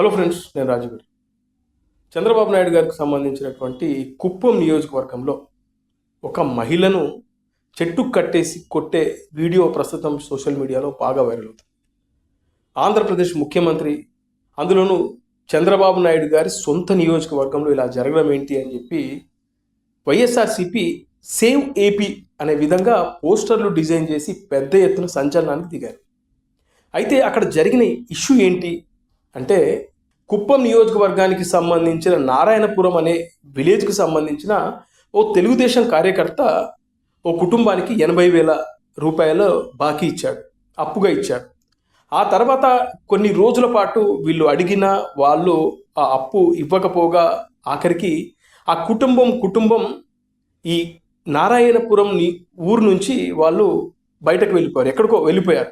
Hello friends నేను రాజుగారు చంద్రబాబు నాయుడు గారికి సంబంధించినటువంటి కుప్పం నియోజకవర్గంలో ఒక మహిళను చెట్టు కట్టేసి కొట్టే వీడియో ప్రస్తుతం సోషల్ మీడియాలో బాగా వైరల్ అవుతుంది. ఆంధ్రప్రదేశ్ ముఖ్యమంత్రి అందులోనూ చంద్రబాబు నాయుడు గారి సొంత నియోజకవర్గంలో ఇలా జరగడం ఏంటి అని చెప్పి వైఎస్ఆర్సిపి సేవ్ ఏపీ అనే విధంగా పోస్టర్లు డిజైన్ చేసి పెద్ద ఎత్తున సంచలనానికి దిగారు. అయితే అక్కడ జరిగిన ఇష్యూ ఏంటి అంటే కుప్పం నియోజకవర్గానికి సంబంధించిన నారాయణపురం అనే విలేజ్కి సంబంధించిన ఓ తెలుగుదేశం కార్యకర్త ఓ కుటుంబానికి ఎనభై వేల రూపాయలు బాకీ ఇచ్చాడు అప్పుగా ఇచ్చాడు. ఆ తర్వాత కొన్ని రోజుల పాటు వీళ్ళు అడిగిన వాళ్ళు ఆ అప్పు ఇవ్వకపోగా ఆఖరికి ఆ కుటుంబం కుటుంబం ఈ నారాయణపురం ఊరు నుంచి వాళ్ళు బయటకు వెళ్ళిపోయారు ఎక్కడికో వెళ్ళిపోయారు.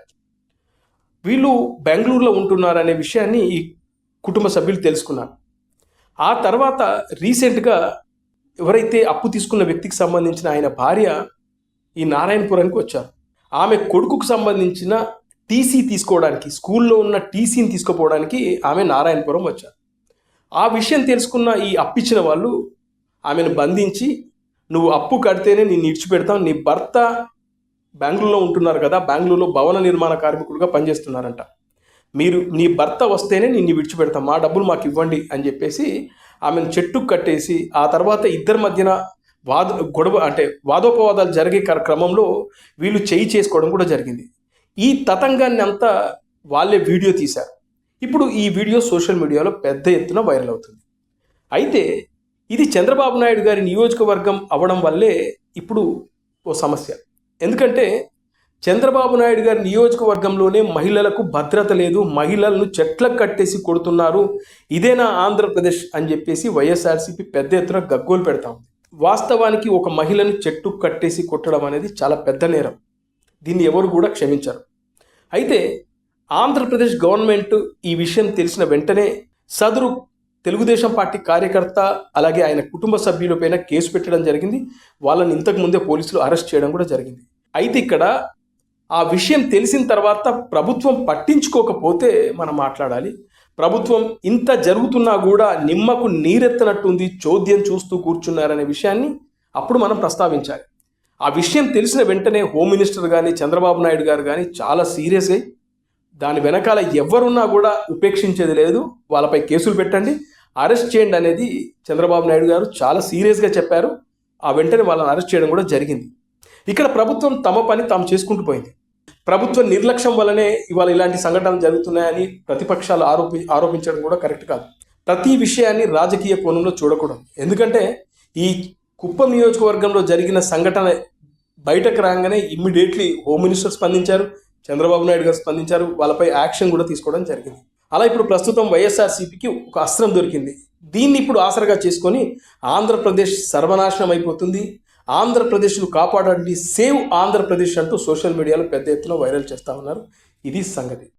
వీళ్ళు బెంగళూరులో ఉంటున్నారనే విషయాన్ని ఈ కుటుంబ సభ్యులు తెలుసుకున్నారు ఆ తర్వాత రీసెంట్గా ఎవరైతే అప్పు తీసుకున్న వ్యక్తికి సంబంధించిన ఆయన భార్య ఈ నారాయణపురానికి వచ్చారు. ఆమె కొడుకుకు సంబంధించిన టీసీ తీసుకోవడానికి స్కూల్లో ఉన్న టీసీని తీసుకుపోవడానికి ఆమె నారాయణపురం వచ్చారు. ఆ విషయం తెలుసుకున్న ఈ అప్పిచ్చిన వాళ్ళు ఆమెను బంధించి నువ్వు అప్పు కడితేనే నేను ఇడిచిపెడతాం. నీ భర్త బెంగళూరులో ఉంటున్నారు కదా బెంగళూరులో భవన నిర్మాణ కార్మికుడుగా పనిచేస్తున్నారంట. మీరు నీ భర్త వస్తేనే నిన్ను విడిచిపెడతాం మా డబ్బులు మాకు ఇవ్వండి అని చెప్పేసి ఆమెను చెట్టుకు కట్టేసి ఆ తర్వాత ఇద్దరి మధ్యన వాద గొడవ అంటే వాదోపవాదాలు జరిగే క్రమంలో వీళ్ళు చేయి చేసుకోవడం కూడా జరిగింది. ఈ తతంగాన్ని అంతా వాళ్ళే వీడియో తీశారు. ఇప్పుడు ఈ వీడియో సోషల్ మీడియాలో పెద్ద ఎత్తున వైరల్ అవుతుంది. అయితే ఇది చంద్రబాబు నాయుడు గారి నియోజకవర్గం అవడం వల్లే ఇప్పుడు ఓ సమస్య. ఎందుకంటే చంద్రబాబు నాయుడు గారి నియోజకవర్గంలోనే మహిళలకు భద్రత లేదు మహిళలను చెట్లకు కట్టేసి కొడుతున్నారు. ఇదేనా ఆంధ్రప్రదేశ్ అని చెప్పేసి వైఎస్ఆర్సీపీ పెద్ద ఎత్తున గగ్గోలు పెడతా ఉంది. వాస్తవానికి ఒక మహిళను చెట్టు కట్టేసి కొట్టడం అనేది చాలా పెద్ద నేరం. దీన్ని ఎవరు కూడా క్షమించరు. అయితే ఆంధ్రప్రదేశ్ గవర్నమెంట్ ఈ విషయం తెలిసిన వెంటనే సదరు తెలుగుదేశం పార్టీ కార్యకర్త అలాగే ఆయన కుటుంబ సభ్యులపైన కేసు పెట్టడం జరిగింది. వాళ్ళని ఇంతకు ముందే పోలీసులు అరెస్ట్ చేయడం కూడా జరిగింది. అయితే ఇక్కడ ఆ విషయం తెలిసిన తర్వాత ప్రభుత్వం పట్టించుకోకపోతే మనం మాట్లాడాలి. ప్రభుత్వం ఇంత జరుగుతున్నా కూడా నిమ్మకు నీరెత్తనట్టుంది చోద్యం చూస్తూ కూర్చున్నారనే విషయాన్ని అప్పుడు మనం ప్రస్తావించాలి. ఆ విషయం తెలిసిన వెంటనే హోమ్ మినిస్టర్ కానీ చంద్రబాబు నాయుడు గారు కానీ చాలా సీరియస్ అయ్యి దాని వెనకాల ఎవరున్నా కూడా ఉపేక్షించేది లేదు. వాళ్ళపై కేసులు పెట్టండి. అరెస్ట్ చేయండి అనేది చంద్రబాబు నాయుడు గారు చాలా సీరియస్గా చెప్పారు. ఆ వెంటనే వాళ్ళని అరెస్ట్ చేయడం కూడా జరిగింది. ఇక్కడ ప్రభుత్వం తమ పని తాము చేసుకుంటూ పోయింది. ప్రభుత్వ నిర్లక్ష్యం వల్లనే ఇవాళ ఇలాంటి సంఘటనలు జరుగుతున్నాయని ప్రతిపక్షాలు ఆరోపి ఆరోపించడం కూడా కరెక్ట్ కాదు. ప్రతి విషయాన్ని రాజకీయ కోణంలో చూడకూడదు. ఎందుకంటే ఈ కుప్పం నియోజకవర్గంలో జరిగిన సంఘటన బయటకు రాగానే ఇమ్మీడియట్లీ హోమ్ మినిస్టర్ స్పందించారు చంద్రబాబు నాయుడు గారు స్పందించారు వాళ్ళపై యాక్షన్ కూడా తీసుకోవడం జరిగింది. అలా ఇప్పుడు ప్రస్తుతం వైఎస్ఆర్సీపీకి ఒక అస్త్రం దొరికింది. దీన్ని ఇప్పుడు ఆసరగా చేసుకొని ఆంధ్రప్రదేశ్ సర్వనాశనం అయిపోతుంది. ఆంధ్రప్రదేశ్ను కాపాడండి సేవ్ ఆంధ్రప్రదేశ్ అంటూ సోషల్ మీడియాలో పెద్ద ఎత్తున వైరల్ చేస్తా ఉన్నారు. ఇది సంగతి.